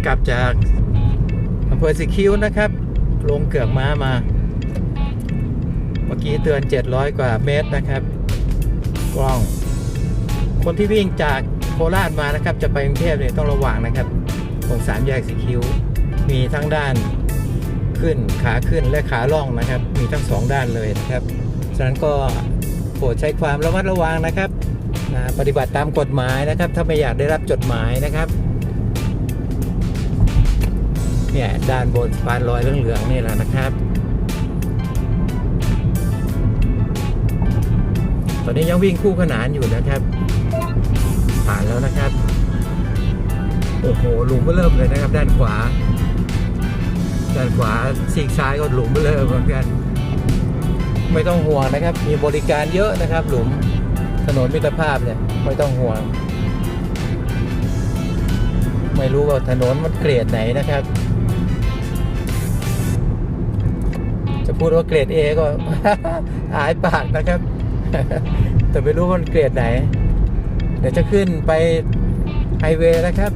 ากลับจากอำเภอสิคิ้วนะครับ ลงเกือกม้ามา เมื่อกี้เตือน 700 กว่าเมตรนะครับ กล้อง คนที่วิ่งจากโคราชมานะครับ จะไปกรุงเทพเนี่ยต้องระวังนะครับตรงสามแยกสีคิ้ว มีทั้งด้านขึ้นขาขึ้นและขาล่องนะครับ มีทั้งสองด้านเลยนะครับฉะนั้นก็โปรดใช้ความระมัดระวังนะครับนะปฏิบัติตามกฎหมายนะครับ ถ้าไม่อยากได้รับจดหมายนะครับ เนี่ยด้านบนสะพานลอยเหลืองๆนี่แหละนะครับ ตอนนี้ยังวิ่งคู่ขนานอยู่นะครับ ผ่านแล้วนะครับ โอ้โหหลุมเบอเริ่มเลยนะครับ ด้านขวา ด้านขวาซีกซ้ายก็หลุมเบอเริ่มเหมือนกัน ไม่ต้องห่วงนะครับ มีบริการเยอะนะครับ หลุมถนนมิตรภาพเนี่ยไม่ต้องห่วงไม่รู้ว่าถนนมันเกรดไหนนะครับ พูดว่าเกรด A ก็ หายปากนะครับ แต่ไม่รู้ว่ามันเกรดไหน เดี๋ยวจะขึ้นไปไฮเวย์นะครับ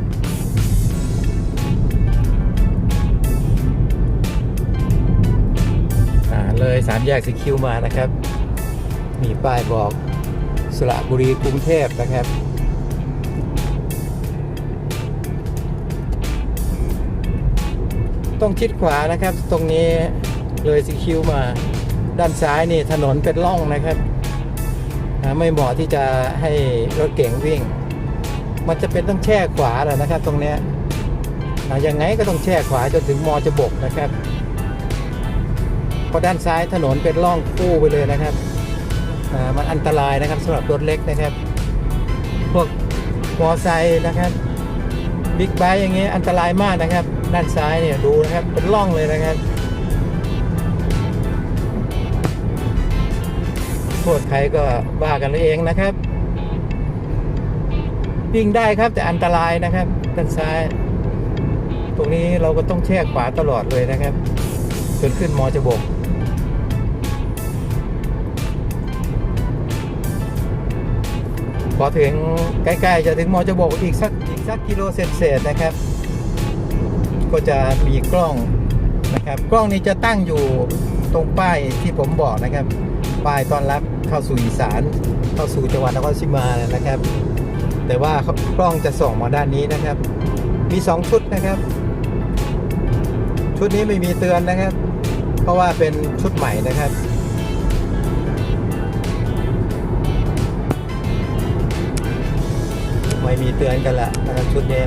เลยสามแยกสีคิวมานะครับ มีป้ายบอกสระบุรีกรุงเทพนะครับ ต้องชิดขวานะครับตรงนี้ เลยสีคิวมาด้านซ้ายนี่ถนนเป็นร่องนะครับ ไม่เหมาะที่จะให้รถเก๋งวิ่ง มันจะเป็นต้องแช่ขวาแหละนะครับ ตรงเนี้ยอ่ายังไงก็ต้องแช่ขวาจนถึงมอจะบกนะครับเพราะด้านซ้ายถนนเป็นร่องคู่ไปเลยนะครับมันอันตรายนะครับสำหรับรถเล็กนะครับ พวกมอไซค์นะครับบิ๊กไบค์อย่างเงี้ยอันตรายมากนะครับ ด้านซ้ายเนี่ยดูนะครับเป็นร่องเลยนะครับ โทษใครก็ว่ากันเองนะครับ วิ่งได้ครับแต่อันตรายนะครับด้านซ้าย ตรงนี้เราก็ต้องแช่ขวาตลอดเลยนะครับจนขึ้นมอจะบกพอถึงใกล้ๆจะถึงมอจะบกอีกสักอีกสักกิโลเศษๆนะครับ ก็จะมีกล้องนะครับ กล้องนี้จะตั้งอยู่ตรงป้ายที่ผมบอกนะครับ ป้ายต้อนรับเข้าสู่อีสาน เข้าสู่จังหวัดนครราชสีมานะครับ แต่ว่ากล้องจะส่องมาด้านนี้นะครับ มีสองชุดนะครับ ชุดนี้ไม่มีเตือนนะครับ เพราะว่าเป็นชุดใหม่นะครับไม่มีเตือนกันละนะครับชุดนี้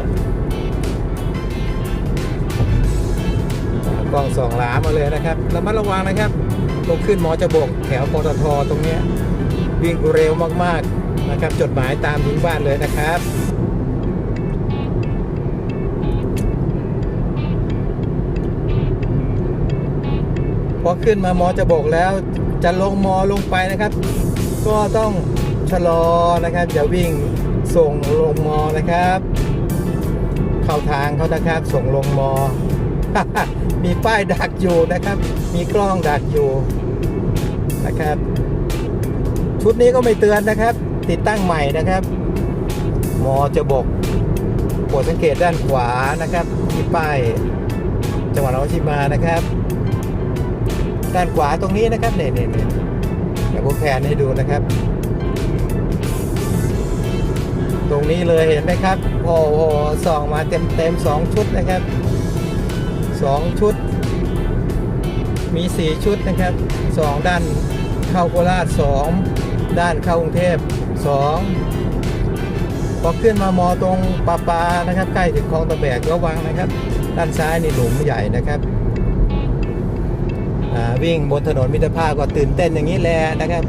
กล้องสองหลามาเลยนะครับระมัดระวังนะครับ ลงขึ้นมอจะบกแถวปตทตรงเนี้ยวิ่งเร็วมากๆนะครับ จดหมายตามถึงบ้านเลยนะครับพอขึ้นมามอจะบกแล้วจะลงมอลงไปนะครับ ก็ต้องชะลอนะครับอย่าวิ่งส่งลงมอนะครับ เข้าทางเขานะครับส่งลงมอ มีป้ายดักอยู่นะครับ มีกล้องดักอยู่นะครับ ชุดนี้ก็ไม่เตือนนะครับ ติดตั้งใหม่นะครับมอจะบอกโปรดสังเกตด้านขวานะครับที่ป้ายจังหวัดนคราชสีมานะครับ ด้านขวาตรงนี้นะครับเนี่ยเนี่ยเนี่ยเดี๋ยวผมแผนให้ดูนะครับ ตรงนี้เลยเห็นไหมครับโอ้โหส่องมาเต็มเต็มสองชุดนะครับ สองชุด มีสี่ชุดนะครับสองด้านเข้าโคราชสองด้านเข้ากรุงเทพสองพอขึ้นมามอตรงปาปานะครับ ใกล้ถึงคลองตะแบกระวังนะครับ ด้านซ้ายนี่หลุมใหญ่นะครับวิ่งบนถนนมิตรภาพก็ตื่นเต้นอย่างนี้แหละนะครับ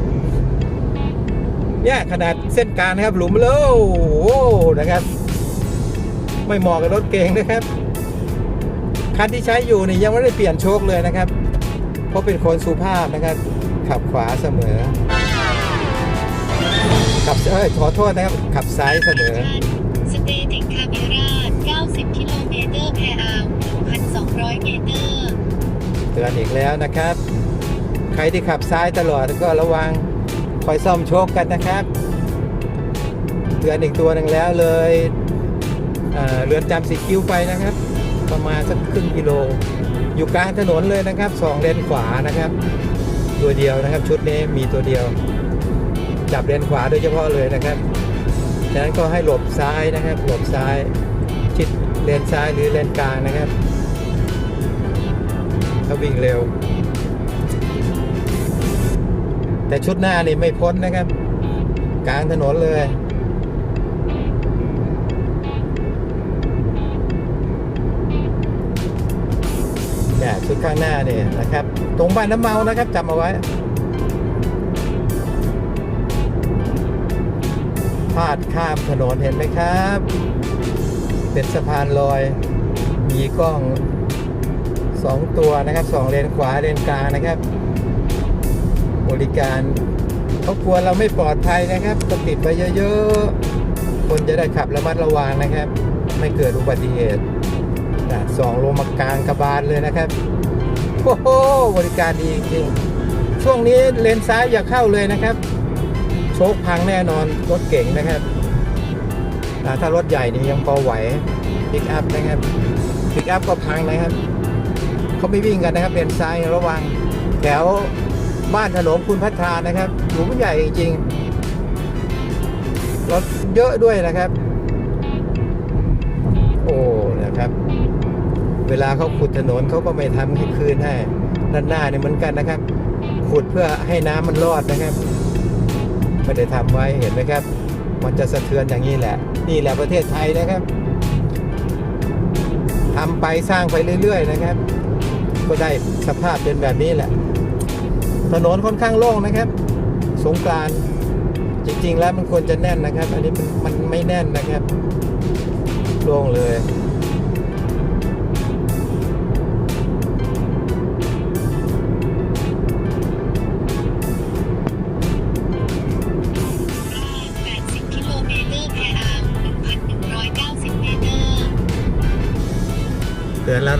เนี่ยขนาดเส้นกลางนะครับหลุมเลยโอ้โหนะครับ ไม่เหมาะกับรถเก๋งนะครับ คันที่ใช้อยู่นี่ยังไม่ได้เปลี่ยนโชคเลยนะครับ เพราะเป็นคนสุภาพนะครับ ขับขวาเสมอ ขับเอ้ยขอโทษนะครับ ขับซ้ายเสมอสเตติกคาเมรา90กิโลเมตรแพอาว1,200เมตรเตือนอีกแล้วนะครับ ใครที่ขับซ้ายตลอดก็ระวังคอยซ่อมโชคกันนะครับเตือนอีกตัวหนึ่งแล้วเลยเอ่อเรือนจำสีคิ้วไปนะครับ ประมาณสักครึ่งกิโล อยู่กลางถนนเลยนะครับสองเลนขวานะครับ ตัวเดียวนะครับชุดนี้มีตัวเดียว จับเลนขวาโดยเฉพาะเลยนะครับฉะนั้นก็ให้หลบซ้ายนะครับ หลบซ้ายชิดเลนซ้ายหรือเลนกลางนะครับถ้าวิ่งเร็ว แต่ชุดหน้านี่ไม่พ้นนะครับ กลางถนนเลย เนี่ยชุดข้างหน้าเนี่ยนะครับ ตรงบ้านน้ำเมานะครับจำเอาไว้พาดข้ามถนนเห็นไหมครับ เป็นสะพานลอย มีกล้องสองตัวนะครับสองเลนขวาเลนกลางนะครับ บริการเขากลัวเราไม่ปลอดภัยนะครับก็ติดไปเยอะๆ คนจะได้ขับระมัดระวังนะครับ ไม่เกิดอุบัติเหตุ นะสองลงมากลางกระบาลเลยนะครับโอ้โหบริการดีจริงช่วงนี้เลนซ้ายอย่าเข้าเลยนะครับ โชคพังแน่นอนรถเก่งนะครับถ้ารถใหญ่นี่ยังพอไหวปิกอัพนะครับปิกอัพก็พังนะครับเขาไม่วิ่งกันนะครับเลนซ้ายระวังแถวบ้านถนนคุณพัฒนานะครับหลุมใหญ่จริงรถเยอะด้วยนะครับ โอ้นะครับ เวลาเขาขุดถนนเขาก็ไม่ทำให้คืนให้ด้านหน้าเนี่ยเหมือนกันนะครับ ขุดเพื่อให้น้ำมันรอดนะครับไม่ได้ทำไว้เห็นไหมครับ มันจะสะเทือนอย่างนี้แหละ นี่แหละประเทศไทยนะครับทำไปสร้างไปเรื่อย ๆ นะครับ ก็ได้สภาพเป็นแบบนี้แหละ ถนนค่อนข้างโล่งนะครับ สงกรานจริงๆแล้วมันควรจะแน่นนะครับ อันนี้มันมันไม่แน่นนะครับ โล่งเลย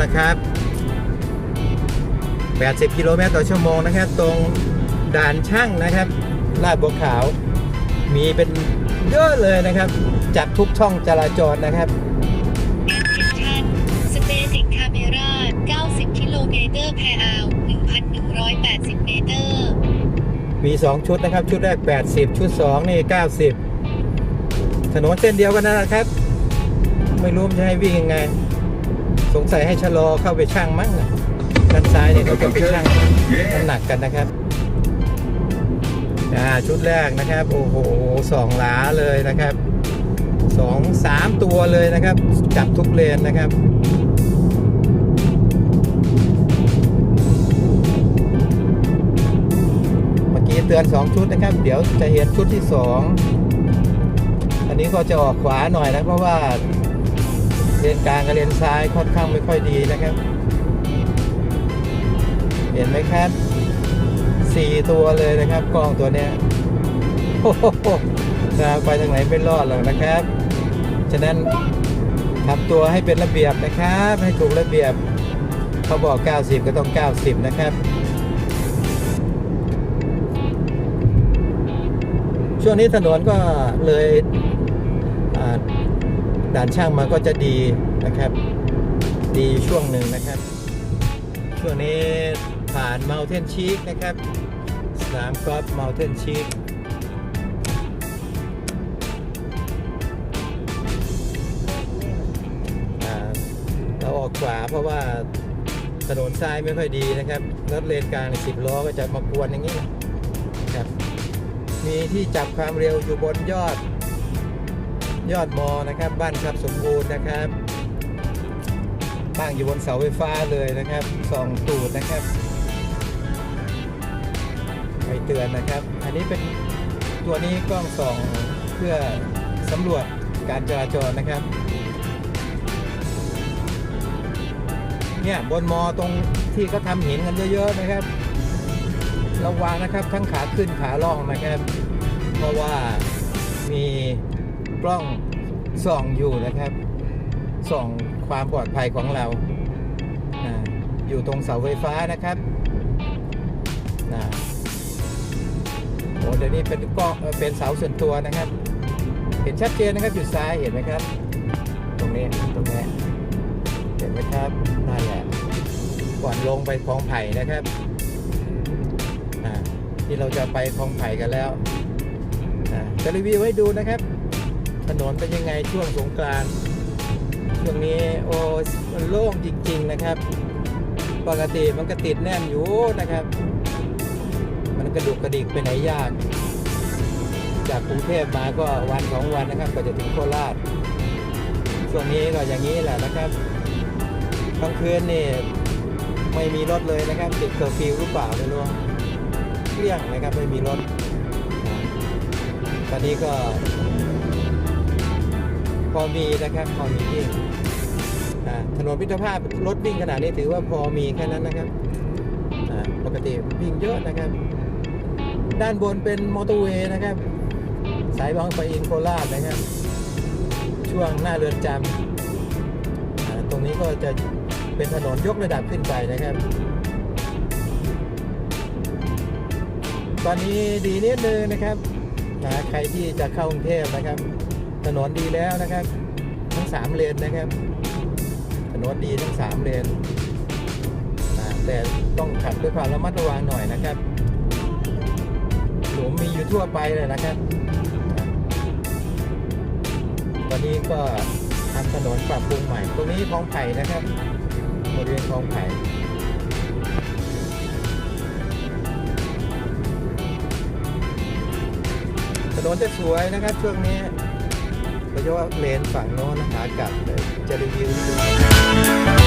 นแล้วนะครับ 80 กิโลเมตรต่อชั่วโมงนะครับ ตรงด่านช่างนะครับ ลาดบัวขาว มีเป็นเยอะเลยนะครับจัดทุกช่องจราจรนะครับ Attention Static Camera 90 กิโลเมตรแพอาว1,180 เมตร มี 2 ชุดนะครับ ชุดแรก 80 ชุด 2 นี่ 90 ถนนเส้นเดียวกันนะครับ ไม่รู้มันจะให้วิ่งยังไง สงสัยให้ชะลอเข้าไปช่างมั้งนะด้านซ้ายเนี่ยเขาจะไปช่างน้ำหนักกันนะครับอ่าชุดแรกนะครับ โอ้โหสองหลาเลยนะครับสองสามตัวเลยนะครับ จับทุกเลนนะครับเมื่อกี้เตือน 2 ชุดนะครับ เดี๋ยวจะเห็นชุดที่ 2 อันนี้ก็จะออกขวาหน่อยนะ เพราะว่า เลนกลางกับเลนซ้ายค่อนข้างไม่ค่อยดีนะครับ เห็นไหมครับสี่ตัวเลยนะครับ กล้องตัวเนี้ยโอ้โหไปทางไหนไม่รอดหรอกนะครับ ฉะนั้นทำตัวให้เป็นระเบียบนะครับ ให้ถูกระเบียบเขาบอก 90 ก็ต้อง 90 นะครับ ช่วงนี้ถนนก็เลย ด่านช่างมาก็จะดีนะครับ ดีช่วงหนึ่งนะครับ ช่วงนี้ผ่าน Mountain Cheek นะครับสนามกอล์ฟ Mountain Cheek อ่าเราออกขวาเพราะว่าถนนทรายไม่ค่อยดีนะครับรถเลนกลางสิบล้อก็จะมากวนอย่างนี้นะครับ มีที่จับความเร็วอยู่บนยอด ยอดมอนะครับ บ้านครับสมบูรณ์นะครับตั้งอยู่บนเสาไฟฟ้าเลยนะครับสองตูดนะครับไปเตือนนะครับ อันนี้เป็นตัวนี้กล้องส่องเพื่อสำรวจการจราจรนะครับ เนี่ยบนมอตรงที่เขาทำหินกันเยอะๆนะครับ ระวังนะครับทั้งขาขึ้นขาล่องนะครับ เพราะว่ามีกล้อง ส่องอยู่นะครับส่องความปลอดภัยของเราออยู่ตรงเสาไฟฟ้านะครับอ่าโอ้เดี๋ยวนี้เป็นกล้องเอ่อเป็นเสาส่วนตัวนะครับ เห็นชัดเจนนะครับอยู่ซ้ายเห็นไหมครับ ตรงนี้ตรงนี้เห็นไหมครับนั่นแหละก่อนลงไปคลองไผ่นะครับอ่าที่เราจะไปคลองไผ่กันแล้วอ่าจะรีวิวให้ดูนะครับ ถนนเป็นยังไงช่วงสงกรานต์ช่วงนี้โอ้มันโล่งจริง ๆนะครับ ปกติมันก็ติดแน่นอยู่นะครับ มันกระดุกกระดิกไปไหนยาก จากกรุงเทพมาก็วันสองวันนะครับก็จะถึงโคราชช่วงนี้ก็อย่างนี้แหละนะครับกลางคืนนี่ไม่มีรถเลยนะครับติดเคอร์ฟิวหรือเปล่าไม่รู้เกลี้ยงนะครับไม่มีรถตอนนี้ก็ พอมีนะครับพอมีวิ่งถนนพิตรภาพรถวิ่งขนาดนี้ถือว่าพอมีแค่นั้นนะครับปกติวิ่งเยอะนะครับ ด้านบนเป็นมอเตอร์เวย์นะครับ สายบางปะอินโคราชนะครับ ช่วงหน้าเรือนจำตรงนี้ก็จะเป็นถนนยกระดับขึ้นไปนะครับ ตอนนี้ดีนิดนึงนะครับใครที่จะเข้ากรุงเทพนะครับ ถนนดีแล้วนะครับ ทั้งสามเลนนะครับ ถนนดีทั้งสามเลนแต่ต้องขับด้วยความระมัดระวังหน่อยนะครับหลุมมีอยู่ทั่วไปเลยนะครับอ่าตอนนี้ก็ทำถนนปรับปรุงใหม่ ตรงนี้คลองไผ่นะครับบริเวณคลองไผ่ถนนจะสวยนะครับช่วงนี้ ยเฉพาะเลนฝั่งโน้นนะขากับเลยจะรีวิวให้ดู